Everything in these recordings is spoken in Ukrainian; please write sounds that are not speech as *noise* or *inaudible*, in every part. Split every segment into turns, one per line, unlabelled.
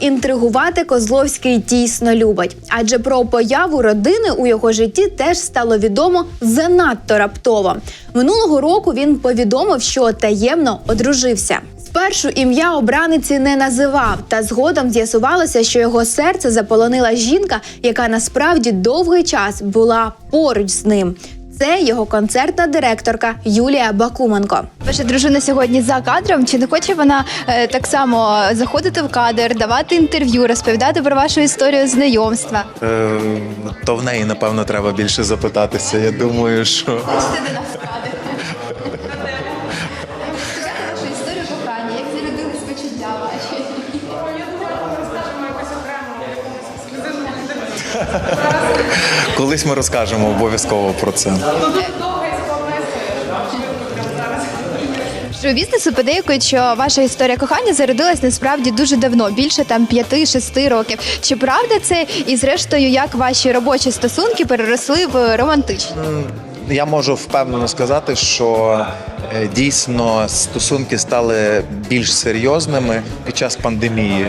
Інтригувати Козловський дійсно любить, адже про появу родини у його житті теж стало відомо занадто раптово. Минулого року він повідомив, що таємно одружився. Спершу ім'я обраниці не називав, та згодом з'ясувалося, що його серце заполонила жінка, яка насправді довгий час була поруч з ним. Це його концертна директорка Юлія Бакуменко.
Ваша дружина сьогодні за кадром. Чи не хоче вона е, так само заходити в кадр, давати інтерв'ю, розповідати про вашу історію знайомства?
Е, то в неї, напевно, треба більше запитатися. Я думаю, що *laughs* Колись ми розкажемо обов'язково про це.
Що бізнесу подейкують, що ваша історія кохання зародилась насправді дуже давно, більше там 5-6 років. Чи правда це? І зрештою, як ваші робочі стосунки переросли в романтичні?
Я можу впевнено сказати, що е, дійсно стосунки стали більш серйозними під час пандемії,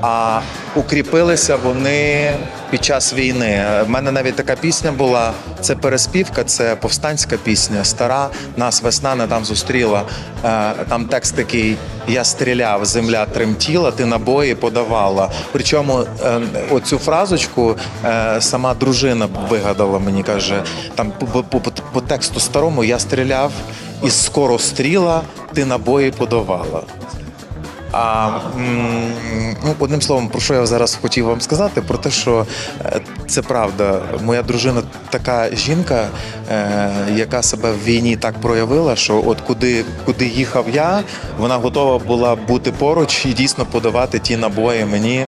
а укріпилися вони під час війни. У мене навіть така пісня була. Це переспівка, це повстанська пісня, стара. Нас весна не там зустріла. Е, Там текст такий: Я стріляв, земля тремтіла, ти набої подавала. Причому е, оцю фразочку е, сама дружина вигадала мені, каже, там по, по, по, тексту старому я стріляв і скоро стріла, ти набої подавала. А ну, одним словом, про що я зараз хотів вам сказати, про те, що е, це правда. Моя дружина така жінка, е, яка себе в війні так проявила, що от куди, куди їхав я, вона готова була бути поруч і дійсно подавати ті набої мені.